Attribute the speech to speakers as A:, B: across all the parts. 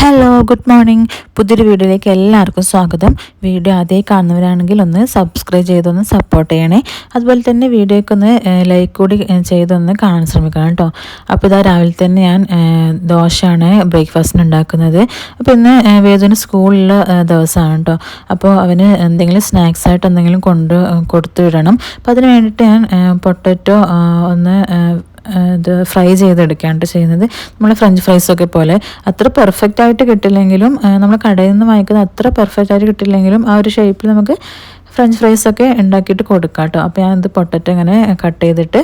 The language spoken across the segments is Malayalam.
A: ഹലോ ഗുഡ് മോർണിംഗ് പുതിയൊരു വീഡിയോയിലേക്ക് എല്ലാവർക്കും സ്വാഗതം. വീഡിയോ ആദ്യമായി കാണുന്നവരാണെങ്കിൽ ഒന്ന് സബ്സ്ക്രൈബ് ചെയ്തൊന്ന് സപ്പോർട്ട് ചെയ്യണേ. അതുപോലെ തന്നെ വീഡിയോയ്ക്ക് ഒന്ന് ലൈക്ക് കൂടി ചെയ്തൊന്ന് കാണാൻ ശ്രമിക്കണം കേട്ടോ. അപ്പോൾ ഇതാ രാവിലെ തന്നെ ഞാൻ ദോശയാണ് ബ്രേക്ക്ഫാസ്റ്റിന് ഉണ്ടാക്കുന്നത്. അപ്പോൾ ഇന്ന് വേദന സ്കൂളിലുള്ള ദിവസമാണ് കേട്ടോ. അപ്പോൾ അവന് എന്തെങ്കിലും സ്നാക്സ് ആയിട്ട് എന്തെങ്കിലും കൊണ്ട് കൊടുത്തു വിടണം. അപ്പോൾ അതിന് വേണ്ടിയിട്ട് ഞാൻ പൊട്ടറ്റോ ഒന്ന് ഇത് ഫ്രൈ ചെയ്തെടുക്കാണ്ട് ചെയ്യുന്നത്. നമ്മൾ ഫ്രഞ്ച് ഫ്രൈസൊക്കെ പോലെ അത്ര പെർഫെക്റ്റ് ആയിട്ട് കിട്ടില്ലെങ്കിലും നമ്മൾ കടയിൽ നിന്ന് വാങ്ങിക്കുന്നത് അത്ര പെർഫെക്റ്റ് ആയിട്ട് കിട്ടില്ലെങ്കിലും ആ ഒരു ഷേപ്പിൽ നമുക്ക് ഫ്രഞ്ച് ഫ്രൈസ് ഒക്കെ ഉണ്ടാക്കിയിട്ട് കൊടുക്കാം കേട്ടോ അപ്പോൾ ഞാൻ പൊട്ടറ്റ് പൊട്ടറ്റോ ഇങ്ങനെ കട്ട് ചെയ്തിട്ട്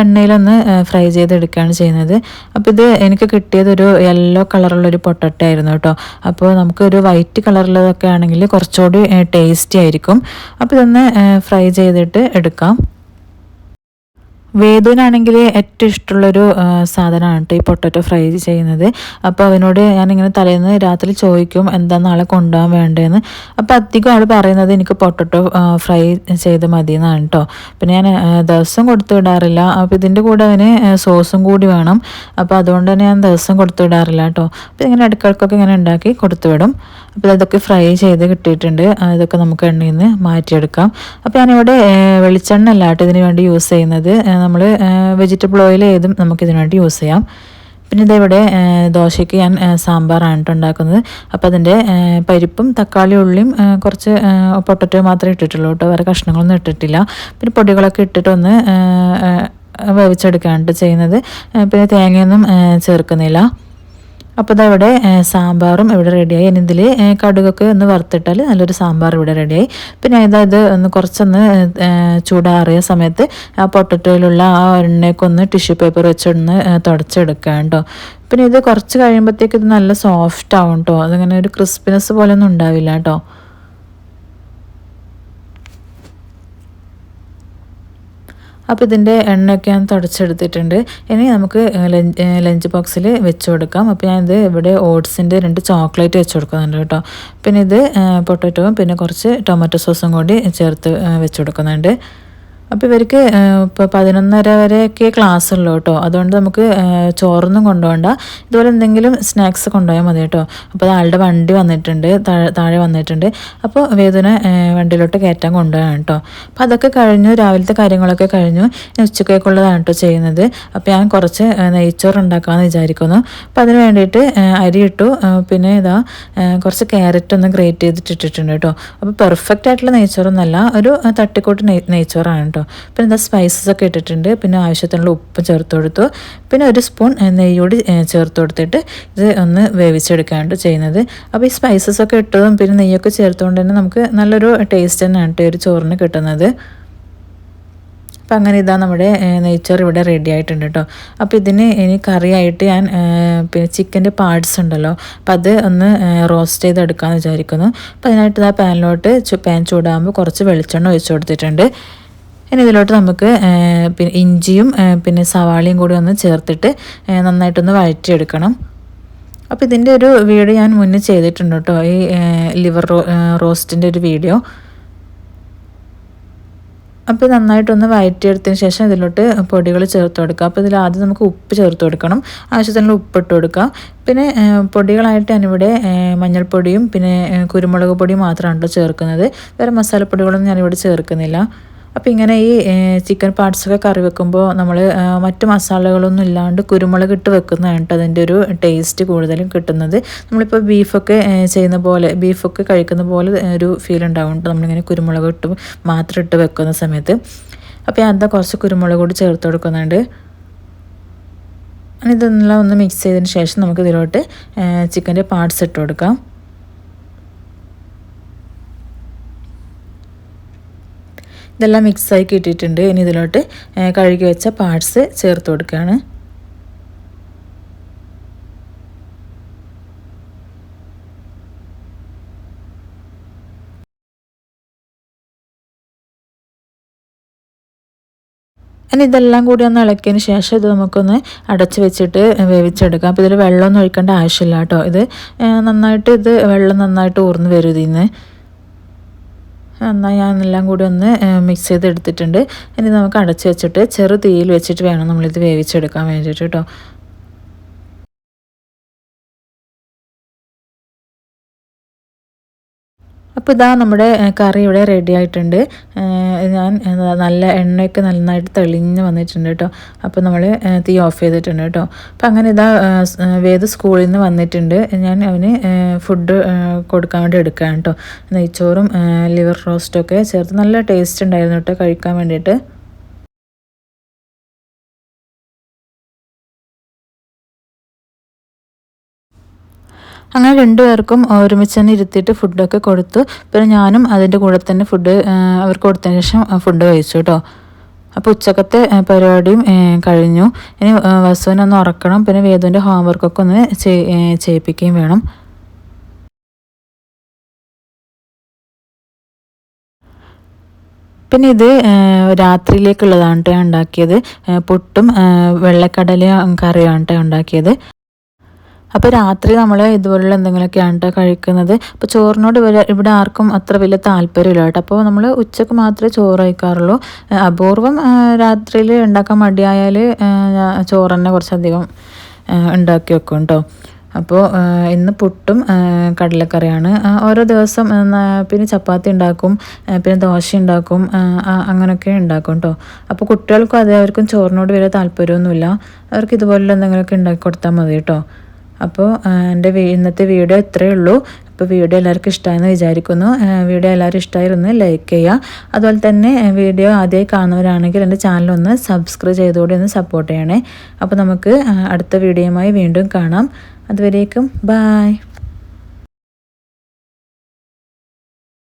A: എണ്ണയിലൊന്ന് ഫ്രൈ ചെയ്തെടുക്കുകയാണ് ചെയ്യുന്നത്. അപ്പോൾ ഇത് എനിക്ക് കിട്ടിയത് ഒരു യെല്ലോ കളറുള്ളൊരു പൊട്ടറ്റായിരുന്നു കേട്ടോ അപ്പോൾ നമുക്കൊരു വൈറ്റ് കളറുള്ളതൊക്കെ ആണെങ്കിൽ കുറച്ചുകൂടി ടേസ്റ്റി ആയിരിക്കും. അപ്പോൾ ഇതൊന്ന് ഫ്രൈ ചെയ്തിട്ട് എടുക്കാം. വേദുവിനാണെങ്കിൽ ഏറ്റവും ഇഷ്ടമുള്ളൊരു സാധനമാണ് കേട്ടോ ഈ പൊട്ടറ്റോ ഫ്രൈ ചെയ്യുന്നത്. അപ്പോൾ അവനോട് ഞാനിങ്ങനെ തലേന്ന് രാത്രി ചോദിക്കും എന്താ നാളെ കൊണ്ടുപോകാൻ വേണ്ടതെന്ന് അപ്പോൾ അധികം ആൾ പറയുന്നത് എനിക്ക് പൊട്ടറ്റോ ഫ്രൈ ചെയ്ത് മതി എന്നാണ് കേട്ടോ. പിന്നെ ഞാൻ ദിവസം കൊടുത്തു വിടാറില്ല. അപ്പോൾ ഇതിന്റെ കൂടെ അവന് സോസും കൂടി വേണം. അപ്പോൾ അതുകൊണ്ട് തന്നെ ഞാൻ ദിവസം കൊടുത്തു വിടാറില്ല കേട്ടോ. അപ്പോൾ ഇങ്ങനെ ഇടയ്ക്കിടക്കൊക്കെ ഇങ്ങനെ ഉണ്ടാക്കി കൊടുത്തു വിടും. അപ്പോൾ ഇതൊക്കെ ഫ്രൈ ചെയ്ത് കിട്ടിയിട്ടുണ്ട്. ഇതൊക്കെ നമുക്ക് എണ്ണയിൽ നിന്ന് മാറ്റിയെടുക്കാം. അപ്പോൾ ഞാനിവിടെ വെളിച്ചെണ്ണ അല്ല കേട്ടോ ഇതിന് വേണ്ടി യൂസ് ചെയ്യുന്നത്. നമ്മൾ വെജിറ്റബിൾ ഓയിൽ ഏതും നമുക്കിതിനു വേണ്ടി യൂസ് ചെയ്യാം. പിന്നെ ഇതേവിടെ ദോശയ്ക്ക് ഞാൻ സാമ്പാറാണ് ഉണ്ടാക്കുന്നത്. അപ്പോൾ അതിന്റെ പരിപ്പും തക്കാളി ഉള്ളിയും കുറച്ച് പൊട്ടറ്റോ മാത്രമേ ഇട്ടിട്ടുള്ളൂ കേട്ടോ വേറെ കഷ്ണങ്ങളൊന്നും ഇട്ടിട്ടില്ല. പിന്നെ പൊടികളൊക്കെ ഇട്ടിട്ടൊന്ന് വേവിച്ചെടുക്കാനായിട്ട് ചെയ്യുന്നത്. പിന്നെ തേങ്ങയൊന്നും ചേർക്കുന്നില്ല. അപ്പോൾ ഇതാ ഇവിടെ സാമ്പാറും ഇവിടെ റെഡിയായി. ഇനി ഇതിൽ കടുകൊക്കെ ഒന്ന് വറുത്തിട്ടാൽ നല്ലൊരു സാമ്പാർ ഇവിടെ റെഡിയായി. പിന്നെ ഇത് ഒന്ന് കുറച്ചൊന്ന് ചൂടാറിയ സമയത്ത് ആ പൊട്ടറ്റോയിലുള്ള ആ എണ്ണയൊക്കെ ഒന്ന് ടിഷ്യൂ പേപ്പർ വെച്ചൊന്ന് തുടച്ചെടുക്കുക കേട്ടോ പിന്നെ ഇത് കുറച്ച് കഴിയുമ്പോഴത്തേക്ക് ഇത് നല്ല സോഫ്റ്റ് ആവും കേട്ടോ അതിങ്ങനെ ഒരു ക്രിസ്പിനെസ് പോലെ ഒന്നും ഉണ്ടാവില്ല കേട്ടോ അപ്പോൾ ഇതിന്റെ എണ്ണയൊക്കെ ഞാൻ തുടച്ചെടുത്തിട്ടുണ്ട്. ഇനി നമുക്ക് ലഞ്ച് ബോക്സിൽ വെച്ച് കൊടുക്കാം അപ്പോൾ ഞാനിത് ഇവിടെ ഓട്സിന്റെ രണ്ട് ചോക്ലേറ്റ് വെച്ച് കൊടുക്കുന്നുണ്ട് കേട്ടോ. പിന്നെ ഇത് പൊട്ടറ്റോവും പിന്നെ കുറച്ച് ടൊമാറ്റോ സോസും കൂടി ചേർത്ത് വെച്ച് കൊടുക്കുന്നുണ്ട് അപ്പോൾ ഇവർക്ക് ഇപ്പോൾ പതിനൊന്നര വരെയൊക്കെ ക്ലാസ് ഉള്ളൂ കേട്ടോ. അതുകൊണ്ട് നമുക്ക് ചോറൊന്നും കൊണ്ടുപോകണ്ട. ഇതുപോലെ എന്തെങ്കിലും സ്നാക്സ് കൊണ്ടുപോയാൽ മതി കേട്ടോ. അപ്പോൾ ആളുടെ വണ്ടി വന്നിട്ടുണ്ട് താഴെ വന്നിട്ടുണ്ട്. അപ്പോൾ വേദന വണ്ടിയിലോട്ട് കയറ്റാൻ കൊണ്ടുപോകാൻ കേട്ടോ. അപ്പോൾ അതൊക്കെ കഴിഞ്ഞു രാവിലത്തെ കാര്യങ്ങളൊക്കെ കഴിഞ്ഞു. ഉച്ചക്കേക്കുള്ളതാണ് കേട്ടോ ചെയ്യുന്നത്. അപ്പോൾ ഞാൻ കുറച്ച് നെയ്ച്ചോറ് ഉണ്ടാക്കാമെന്ന് വിചാരിക്കുന്നു. അപ്പോൾ അതിന് വേണ്ടിയിട്ട് അരി ഇട്ടു. പിന്നെ ഇതാ കുറച്ച് ക്യാരറ്റ് ഒന്ന് ഗ്രേറ്റ് ചെയ്തിട്ട് ഇട്ടിട്ടുണ്ട് കേട്ടോ. അപ്പോൾ പെർഫെക്റ്റ് ആയിട്ടുള്ള നെയ്ച്ചോറൊന്നല്ല ഒരു തട്ടിക്കൂട്ട് നെയ് നെയ്ച്ചോറാണ് കേട്ടോ. പിന്നെ എന്താ സ്പൈസസ് ഒക്കെ ഇട്ടിട്ടുണ്ട്. പിന്നെ ആവശ്യത്തിനുള്ള ഉപ്പ് ചേർത്ത് കൊടുത്തു. പിന്നെ ഒരു സ്പൂൺ നെയ്യോട് ചേർത്ത് കൊടുത്തിട്ട് ഇത് ഒന്ന് വേവിച്ചെടുക്കാണ്ട് ചെയ്യുന്നത്. അപ്പോൾ ഈ സ്പൈസസ് ഒക്കെ ഇട്ടതും പിന്നെ നെയ്യൊക്കെ ചേർത്തുകൊണ്ട് തന്നെ നമുക്ക് നല്ലൊരു ടേസ്റ്റ് തന്നെയാണ് കേട്ടോ ഒരു ചോറിന് കിട്ടുന്നത്. അപ്പം അങ്ങനെ ഇതാ നമ്മുടെ നെയ്ച്ചോറ് ഇവിടെ റെഡി ആയിട്ടുണ്ട് കേട്ടോ അപ്പോൾ ഇതിന് ഇനി കറിയായിട്ട് ഞാൻ പിന്നെ ചിക്കന്റെ പാർട്സ് ഉണ്ടല്ലോ. അപ്പം അത് ഒന്ന് റോസ്റ്റ് ചെയ്തെടുക്കാമെന്ന് വിചാരിക്കുന്നു. അപ്പോൾ അതിനായിട്ട് ആ പാനിലോട്ട് പാൻ ചൂടാകുമ്പോൾ കുറച്ച് വെളിച്ചെണ്ണ ഒഴിച്ചു കൊടുത്തിട്ടുണ്ട്. ഇനി ഇതിലോട്ട് നമുക്ക് പിന്നെ ഇഞ്ചിയും പിന്നെ സവാളയും കൂടി ഒന്ന് ചേർത്തിട്ട് നന്നായിട്ടൊന്ന് വഴറ്റിയെടുക്കണം. അപ്പോൾ ഇതിന്റെ ഒരു വീഡിയോ ഞാൻ മുന്നേ ചെയ്തിട്ടുണ്ട് കേട്ടോ. ഈ ലിവർ റോ റോസ്റ്റിന്റെ ഒരു വീഡിയോ. അപ്പോൾ നന്നായിട്ടൊന്ന് വഴറ്റിയെടുത്തതിന് ശേഷം ഇതിലോട്ട് പൊടികൾ ചേർത്ത് കൊടുക്കുക. അപ്പോൾ ഇതിൽ ആദ്യം നമുക്ക് ഉപ്പ് ചേർത്ത് കൊടുക്കണം. ആവശ്യത്തിനുള്ള ഉപ്പിട്ട് കൊടുക്കുക. പിന്നെ പൊടികളായിട്ട് ഞാനിവിടെ മഞ്ഞൾപ്പൊടിയും പിന്നെ കുരുമുളക് പൊടിയും മാത്രമാണ് ചേർക്കുന്നത്. വേറെ മസാലപ്പൊടികളൊന്നും ഞാനിവിടെ ചേർക്കുന്നില്ല. അപ്പോൾ ഇങ്ങനെ ഈ ചിക്കൻ പാർട്സൊക്കെ കറി വെക്കുമ്പോൾ നമ്മൾ മറ്റു മസാലകളൊന്നും ഇല്ലാണ്ട് കുരുമുളക് ഇട്ട് വെക്കുന്നതാണ് കേട്ടോ അതിന്റെ ഒരു ടേസ്റ്റ് കൂടുതലും കിട്ടുന്നത്. നമ്മളിപ്പോൾ ബീഫൊക്കെ ചെയ്യുന്ന പോലെ ബീഫൊക്കെ കഴിക്കുന്ന പോലെ ഒരു ഫീൽ ഉണ്ടാവും കേട്ടോ നമ്മളിങ്ങനെ കുരുമുളക് ഇട്ട് മാത്രം ഇട്ട് വെക്കുന്ന സമയത്ത്. അപ്പോൾ ഞാൻ എന്താ കുറച്ച് കുരുമുളക് കൂടി ചേർത്ത് കൊടുക്കുന്നുണ്ട്. ഇതെല്ലാം ഒന്ന് മിക്സ് ചെയ്തതിന് ശേഷം നമുക്ക് ഇതിലോട്ട് ചിക്കന്റെ പാർട്സ് ഇട്ട് കൊടുക്കാം. ഇതെല്ലാം മിക്സായി കിട്ടിയിട്ടുണ്ട്. ഇനി ഇതിലോട്ട് കഴുകി വെച്ച പാർട്സ് ചേർത്ത് കൊടുക്കുകയാണ് ഇനി ഇതെല്ലാം കൂടി ഒന്ന് ഇളക്കിയതിന് ശേഷം ഇത് നമുക്കൊന്ന് അടച്ച് വെച്ചിട്ട് വേവിച്ചെടുക്കാം. അപ്പോൾ ഇതിൽ വെള്ളമൊന്നും ഒഴിക്കേണ്ട ആവശ്യമില്ല കേട്ടോ. ഇത് നന്നായിട്ട് ഇത് വെള്ളം നന്നായിട്ട് ഊർന്ന് വരും ഇതിൽ നിന്ന് എന്നാൽ ഞാൻ എല്ലാം കൂടി ഒന്ന് മിക്സ് ചെയ്ത് എടുത്തിട്ടുണ്ട് ഇനി നമുക്ക് അടച്ച് വെച്ചിട്ട് ചെറു തീയിൽ വെച്ചിട്ട് വേണം നമ്മളിത് വേവിച്ചെടുക്കാൻ വേണ്ടിയിട്ട് കേട്ടോ. അപ്പോൾ ഇതാ നമ്മുടെ കറി ഇവിടെ റെഡി ആയിട്ടുണ്ട്. ഞാൻ നല്ല എണ്ണയൊക്കെ നന്നായിട്ട് തെളിഞ്ഞ് വന്നിട്ടുണ്ട് കേട്ടോ. അപ്പോൾ നമ്മൾ തീ ഓഫ് ചെയ്തിട്ടുണ്ട് കേട്ടോ. അപ്പോൾ അങ്ങനെ ഇതാ വേദ സ്കൂളിൽ നിന്ന് വന്നിട്ടുണ്ട്. ഞാൻ അവന് ഫുഡ് കൊടുക്കാൻ വേണ്ടി എടുക്കുകയാണ് കേട്ടോ. നെയ്ച്ചോറും ലിവർ റോസ്റ്റും ഒക്കെ ചേർത്ത് നല്ല ടേസ്റ്റ് ഉണ്ടായിരുന്നു കേട്ടോ കഴിക്കാൻ വേണ്ടിയിട്ട്. അങ്ങനെ രണ്ടുപേർക്കും ഒരുമിച്ച് തന്നെ ഇരുത്തിയിട്ട് ഫുഡൊക്കെ കൊടുത്തു. പിന്നെ ഞാനും അതിന്റെ കൂടെ തന്നെ ഫുഡ് അവർക്ക് കൊടുത്തതിന് ശേഷം ഫുഡ് കഴിച്ചു കേട്ടോ അപ്പോൾ ഉച്ചക്കത്തെ പരിപാടിയും കഴിഞ്ഞു. ഇനി വസുവിനൊന്ന് ഉറക്കണം. പിന്നെ വേദുവിന്റെ ഹോംവർക്കൊക്കെ ഒന്ന് ചെയ്യിപ്പിക്കുകയും വേണം. പിന്നെ ഇത് രാത്രിയിലേക്കുള്ളതാണ് കേട്ടോ ഉണ്ടാക്കിയത്. പുട്ടും വെള്ളക്കടലയും കറിയാണ് കേട്ടോ ഉണ്ടാക്കിയത്. അപ്പോൾ രാത്രി നമ്മൾ ഇതുപോലുള്ള എന്തെങ്കിലുമൊക്കെയാണ് കേട്ടോ കഴിക്കുന്നത്. അപ്പോൾ ചോറിനോട് ഇവിടെ ഇവിടെ ആർക്കും അത്ര വലിയ താല്പര്യമില്ല കേട്ടോ. അപ്പോൾ നമ്മൾ ഉച്ചയ്ക്ക് മാത്രമേ ചോറ് കഴിക്കാറുള്ളൂ. അപൂർവം രാത്രിയിൽ ഉണ്ടാക്കാൻ മടിയായാൽ ചോറ് തന്നെ കുറച്ചധികം ഉണ്ടാക്കി വെക്കും കേട്ടോ അപ്പോൾ ഇന്ന് പുട്ടും കടലക്കറിയാണ്. ഓരോ ദിവസം പിന്നെ ചപ്പാത്തി ഉണ്ടാക്കും പിന്നെ ദോശ ഉണ്ടാക്കും അങ്ങനെയൊക്കെ ഉണ്ടാക്കും കേട്ടോ അപ്പോൾ കുട്ടികൾക്കും അതേ അവർക്കും ചോറിനോട് വലിയ താല്പര്യമൊന്നുമില്ല. അവർക്ക് ഇതുപോലുള്ള എന്തെങ്കിലുമൊക്കെ ഉണ്ടാക്കി കൊടുത്താൽ മതി കേട്ടോ അപ്പോൾ എന്റെ ഇന്നത്തെ വീഡിയോ ഇത്രയേ ഉള്ളൂ. അപ്പോൾ വീഡിയോ എല്ലാവർക്കും ഇഷ്ടമായെന്ന് വിചാരിക്കുന്നു. വീഡിയോ എല്ലാവരും ഇഷ്ടമായിരുന്നു ലൈക്ക് ചെയ്യുക. അതുപോലെ തന്നെ വീഡിയോ ആദ്യമായി കാണുന്നവരാണെങ്കിൽ എന്റെ ചാനലൊന്ന് സബ്സ്ക്രൈബ് ചെയ്തുകൂടി ഒന്ന് സപ്പോർട്ട് ചെയ്യണേ. അപ്പോൾ നമുക്ക് അടുത്ത വീഡിയോയുമായി വീണ്ടും കാണാം. അതുവരേക്കും ബായ്